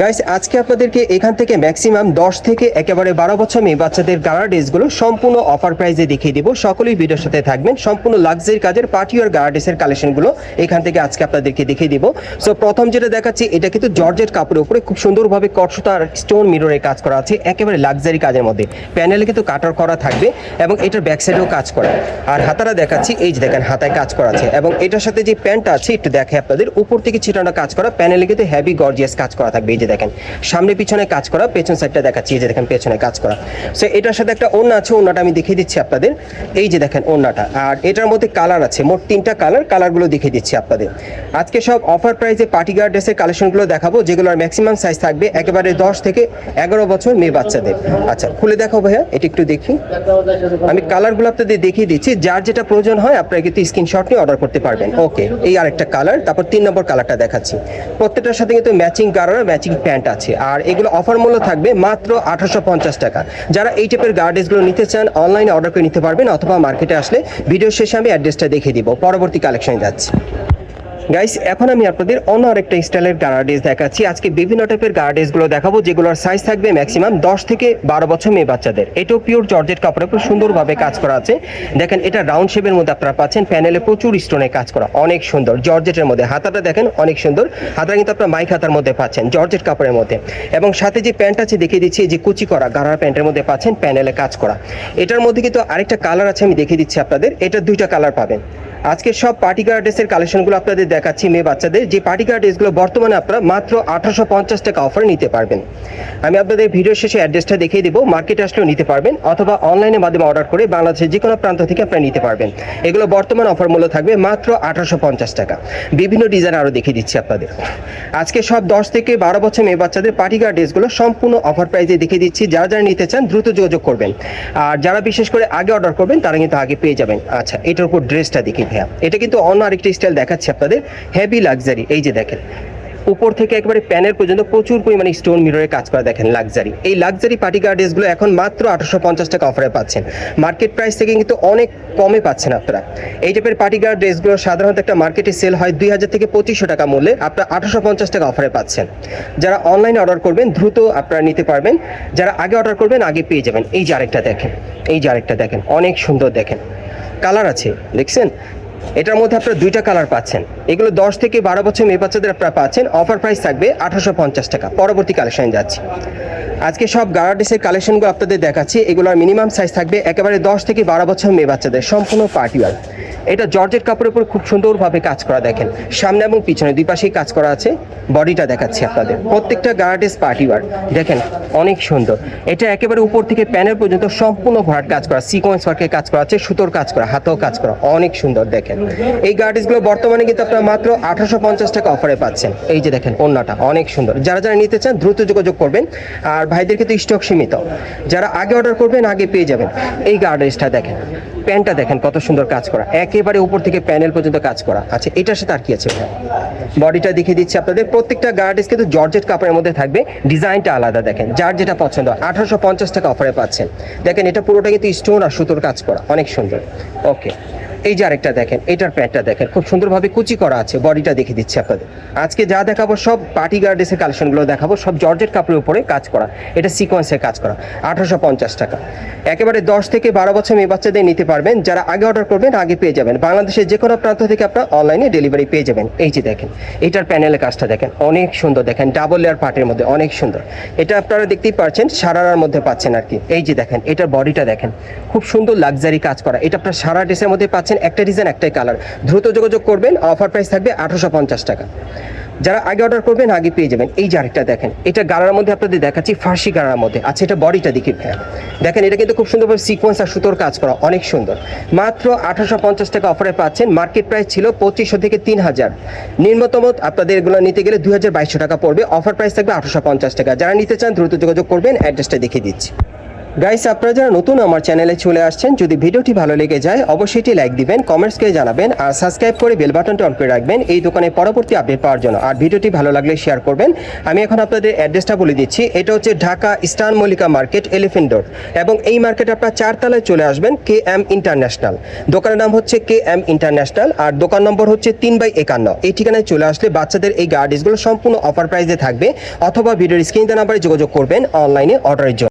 Guys আজকে আপনাদেরকে এখান থেকে ম্যাক্সিমাম দশ থেকে একেবারে বারো বছর মেয়ে বাচ্চাদের গাড়া ড্রেসগুলো সম্পূর্ণ অফার প্রাইসে দেখিয়ে দিব। সকলেই ভিডিওর সাথে থাকবেন। সম্পূর্ণ লাক্সারি কাজের পার্টি আর গাড়া ড্রেসের কালেকশনগুলো এখান থেকে আজকে আপনাদেরকে দেখিয়ে দিব। সো প্রথম যেটা দেখাচ্ছি, এটা কিন্তু জর্জেট কাপড়ের উপরে খুব সুন্দরভাবে কটসুতা আর স্টোন মিররের কাজ করা আছে, একেবারে লাক্সারি কাজের মধ্যে। প্যানেলে কিন্তু কাটার করা থাকবে এবং এটার ব্যাক সাইডেও কাজ করা। আর হাতারা দেখাচ্ছি, এই যে দেখেন, হাতায় কাজ করা আছে। এবং এটার সাথে যে প্যান্টটা আছে, একটু দেখে আপনাদের, উপর থেকে ছিটানো কাজ করা প্যানেলে কিন্তু হেভি গর্জিয়াস কাজ করা থাকবে। যে দেখেন, সামনে পিছনে কাজ করা, পেছন সাইডটা দেখাচ্ছি যে দেখেন পেছনে কাজ করা। সো এটার সাথে একটা ওড়না আছে, ওড়নাটা আমি দেখিয়ে দিচ্ছি আপনাদের। এই যে দেখেন ওড়নাটা, আর এটার মধ্যে কালার আছে, মোট তিনটা কালার কালারগুলো দেখিয়ে দিচ্ছি আপনাদের। আজকে সব অফার প্রাইসে পার্টি গার্ড ড্রেসের কালেকশনগুলো দেখাবো যেগুলোর ম্যাক্সিমাম সাইজ থাকবে একেবারে দশ থেকে এগারো বছর মেয়ে বাচ্চাদের। আচ্ছা খুলে দেখাও ভাইয়া, এটা একটু দেখি। আমি কালারগুলো আপনাদের দেখিয়ে দিচ্ছি, যার যেটা প্রয়োজন হয় আপনারা কিন্তু স্ক্রিনশট নিয়ে অর্ডার করতে পারবেন। ওকে এই আরেকটা কালার তারপর তিন নম্বর কালারটা দেখাচ্ছি। প্রত্যেকটার সাথে কিন্তু ম্যাচিং গাড়ার ম্যাচিং প্যান্ট আছে। আর এগুলো অফার মূল্য থাকবে মাত্র আঠারোশো পঞ্চাশ টাকা। যারা এই টাইপের গার্ডেসগুলো নিতে চান অনলাইনে অর্ডার করে নিতে পারবেন, অথবা মার্কেটে আসলে ভিডিও শেষে আমি অ্যাড্রেসটা দেখিয়ে দিব। পরবর্তী কালেকশনে যাচ্ছি। গাইস এখন আমি আপনাদের অন্য আরেকটা স্টাইলের গার্ডেজ দেখাচ্ছি। আজকে বিভিন্ন টাইপের গার্ডেসগুলো দেখাবো, যেগুলোর সাইজ থাকবে ম্যাক্সিমাম দশ থেকে বারো বছর মেয়ে বাচ্চাদের। এটাও পিওর জর্জেট কাপড়ের উপর সুন্দরভাবে কাজ করা আছে। দেখেন, এটা রাউন্ড শেপের মধ্যে আপনারা পাচ্ছেন প্যানেলে প্রচুর স্টোনে কাজ করা। অনেক সুন্দর জর্জেটের মধ্যে। হাতাটা দেখেন, অনেক সুন্দর। হাতাটা কিন্তু আপনার মাইক হাতার মধ্যে পাচ্ছেন জর্জেট কাপড়ের মধ্যে। এবং সাথে যে প্যান্ট আছে, দেখিয়ে দিচ্ছি যে কুচি করা গাড়ার প্যান্টের মধ্যে পাচ্ছেন প্যানেলে কাজ করা। এটার মধ্যে কিন্তু আরেকটা কালার আছে, আমি দেখিয়ে দিচ্ছি আপনাদের। এটা দুইটা কালার পাবেন। আজকে সব পার্টি গার্ড ড্রেসের কালেকশনগুলো আপনাদের দেখাচ্ছি মেয়ে বাচ্চাদের। যে পার্টি গার্ড ড্রেসগুলো বর্তমানে আপনারা মাত্র আঠারোশো পঞ্চাশ টাকা অফারে নিতে পারবেন। আমি আপনাদের ভিডিও শেষে অ্যাড্রেসটা দেখিয়ে দিব। মার্কেটে আসলেও নিতে পারবেন অথবা অনলাইনের মাধ্যমে অর্ডার করে বাংলাদেশের যে কোনো প্রান্ত থেকে আপনারা নিতে পারবেন। এগুলো বর্তমান অফার মূল্য থাকবে মাত্র আঠারোশো পঞ্চাশ টাকা। বিভিন্ন ডিজাইন আরও দেখিয়ে দিচ্ছি আপনাদের। আজকে সব দশ থেকে বারো বছর মেয়ে বাচ্চাদের পার্টি গার্ড ড্রেসগুলো সম্পূর্ণ অফার প্রাইসে দেখিয়ে দিচ্ছি। যারা যারা নিতে চান দ্রুত যোগাযোগ করবেন। আর যারা বিশেষ করে আগে অর্ডার করবেন, তারা কিন্তু আগে পেয়ে যাবেন। আচ্ছা এটার উপর ড্রেসটা দেখি ভাইয়া। এটা কিন্তু অন্য আরেকটা স্টাইল দেখাচ্ছি আপনাদের। হেভি লাক্সারি এই যে দেখেন। উপর থেকে একেবারে প্যানেল পর্যন্ত প্রচুর পরিমাণে স্টোন মিররে কাজ করা দেখেন লাক্সারি এই লাক্সারি পার্টি গার্ড ড্রেসগুলো এখন মাত্র আঠারোশো পঞ্চাশ টাকা অফারে পাচ্ছেন। মার্কেট প্রাইস থেকে কিন্তু অনেক কমে পাচ্ছেন আপনারা। এই টাইপের পার্টি গার্ড ড্রেসগুলো সাধারণত একটা মার্কেটে সেল হয় দুই হাজার থেকে পঁচিশশো টাকা মূল্যে। আপনারা আঠারোশো পঞ্চাশ টাকা অফারে পাচ্ছেন। যারা অনলাইনে অর্ডার করবেন, দ্রুত আপনারা নিতে পারবেন। যারা আগে অর্ডার করবেন, আগে পেয়ে যাবেন। এই যে আরেকটা দেখেন। এই যে আরেকটা দেখেন। অনেক সুন্দর দেখেন। কালার আছে, দেখছেন? এটার মধ্যে আপনারা দুইটা কালার পাচ্ছেন। এগুলো দশ থেকে বারো বছর মেয়ে বাচ্চাদের আপনারা পাচ্ছেন। অফার প্রাইস থাকবে আঠারোশো পঞ্চাশ টাকা। পরবর্তী কালেকশন যাচ্ছি। আজকে সব গার্ডেসের কালেকশনগুলো আপনাদের দেখাচ্ছি। এগুলোর মিনিমাম সাইজ থাকবে একেবারে দশ থেকে বারো বছর মেয়ে বাচ্চাদের। সম্পূর্ণ পার্টিওয়ার এটা জর্জেট কাপড়ের উপর খুব সুন্দরভাবে কাজ করা দেখেন। সামনে এবং পিছনে দুই পাশেই কাজ করা আছে। বডিটা দেখাচ্ছি আপনাদের। প্রত্যেকটা গার্ডেস পার্টিওয়ার দেখেন, অনেক সুন্দর। এটা একেবারে উপর থেকে প্যানেল পর্যন্ত সম্পূর্ণ ভরাট কাজ করা সিকোয়েন্স ওয়ার্কের কাজ করা আছে, সুতোর কাজ করা, হাতেও কাজ করা। অনেক সুন্দর দেখেন। এই গার্ডেসগুলো বর্তমানে কিন্তু আপনারা মাত্র আঠারোশো পঞ্চাশ টাকা অফারে পাচ্ছেন। এই যে দেখেন অন্যটা অনেক সুন্দর। যারা যারা নিতে চান, দ্রুত যোগাযোগ করবেন। আর ভাইদের কিন্তু স্টক সীমিত। যারা আগে অর্ডার করবেন, আগে পেয়ে যাবেন। এই গার্ডেসটা দেখেন। প্যান্টটা দেখেন, কত সুন্দর কাজ করা। একেবারে উপর থেকে প্যানেল পর্যন্ত কাজ করা। আচ্ছা এটার সাথে আর কি আছে বডিটা দেখিয়ে দিচ্ছি আপনাদের। প্রত্যেকটা গার্ডেস কিন্তু জর্জেট কাপড়ের মধ্যে থাকবে। ডিজাইনটা আলাদা, দেখেন। যার যেটা পছন্দ। আঠারোশো পঞ্চাশ টাকা অফারে পাচ্ছেন। দেখেন, এটা পুরোটা কিন্তু স্টোন আর সুতোর কাজ করা। অনেক সুন্দর। ওকে এই যে আরেকটা দেখেন, এটার প্যান্টটা দেখেন, খুব সুন্দরভাবে কুচি করা আছে, বডিটা দেখে দিচ্ছি আপনাদের। আজকে যা দেখাবো সব পার্টি গার্ডেসের কালেকশনগুলো দেখাবো, সব জর্জেট কাপড়ের উপরে কাজ করা, এটা সিকোয়েন্সের কাজ করা, আঠারোশো পঞ্চাশ টাকা। একেবারে দশ থেকে বারো বছর মেয়ে বাচ্চাদের নিতে পারবেন, যারা আগে অর্ডার করবেন, আগে পেয়ে যাবেন। বাংলাদেশের যে কোনো প্রান্ত থেকে আপনার অনলাইনে ডেলিভারি পেয়ে যাবেন। এই যে দেখেন, এটার প্যানেলের কাজটা দেখেন, অনেক সুন্দর দেখেন ডাবল লেয়ার পার্টের মধ্যে অনেক সুন্দর। এটা আপনারা দেখতেই পাচ্ছেন সারারার মধ্যে পাচ্ছেন আর কি। এই যে দেখেন, এটার বডিটা দেখেন, খুব সুন্দর লাক্সারি কাজ করা, এটা আপনার সারা ড্রেসের মধ্যে পাচ্ছেন একটা ডিজাইন একটাই কালার দ্রুত যোগাযোগ করবেন অফার প্রাইস থাকবে আঠারোশো পঞ্চাশ টাকা। যারা আগে অর্ডার করবেন, আগে পেয়ে যাবেন। এই যে আরেকটা দেখেন, এটা গাড়ার মধ্যে আপনাদের দেখাচ্ছি, ফার্সি গাড়ার মধ্যে। আচ্ছা এটা বডিটা দেখি ভাইয়া। দেখেন, এটা কিন্তু খুব সুন্দরভাবে সিকোয়েন্স আর সুতোর কাজ করা, অনেক সুন্দর। মাত্র আঠারোশো পঞ্চাশ টাকা অফারে পাচ্ছেন মার্কেট প্রাইস ছিল পঁচিশশো থেকে তিন হাজার। নিম্নতম আপনাদের এগুলো নিতে গেলে দুই হাজার বাইশশো টাকা পড়বে অফার প্রাইস থাকবে আঠারোশো পঞ্চাশ টাকা। যারা নিতে চান, দ্রুত যোগাযোগ করবেন অ্যাড্রেসটা দেখিয়ে দিচ্ছি। গাইস আপনারা যারা নতুন আমার চ্যানেলে চলে আসছেন, যদি ভিডিওটি ভালো লেগে যায়, অবশ্যই এটি লাইক দিবেন কমেন্টস করে জানাবেন, আর সাবস্ক্রাইব করে বেল বাটনটা অন করে রাখবেন। এই দোকানে পরবর্তী আপডেট পাওয়ার জন্য। আর ভিডিওটি ভালো লাগলে শেয়ার করবেন। আমি এখন আপনাদের অ্যাড্রেসটা বলে দিচ্ছি। এটা হচ্ছে Dhaka eastern Mallika market elephant road এবং এই মার্কেট আপনার চারতলায় চলে আসবেন কে এম ইন্টারন্যাশনাল দোকানের নাম হচ্ছে কে এম ইন্টারন্যাশনাল আর দোকান নম্বর হচ্ছে তিন বাই একান্ন। এই ঠিকানায় চলে আসলে বাচ্চাদের এই গার্ডিসগুলো সম্পূর্ণ অফার প্রাইসে থাকবে, অথবা ভিডিওর স্ক্রিন নাম্বারে যোগাযোগ করবেন অনলাইনে অর্ডারের জন্য।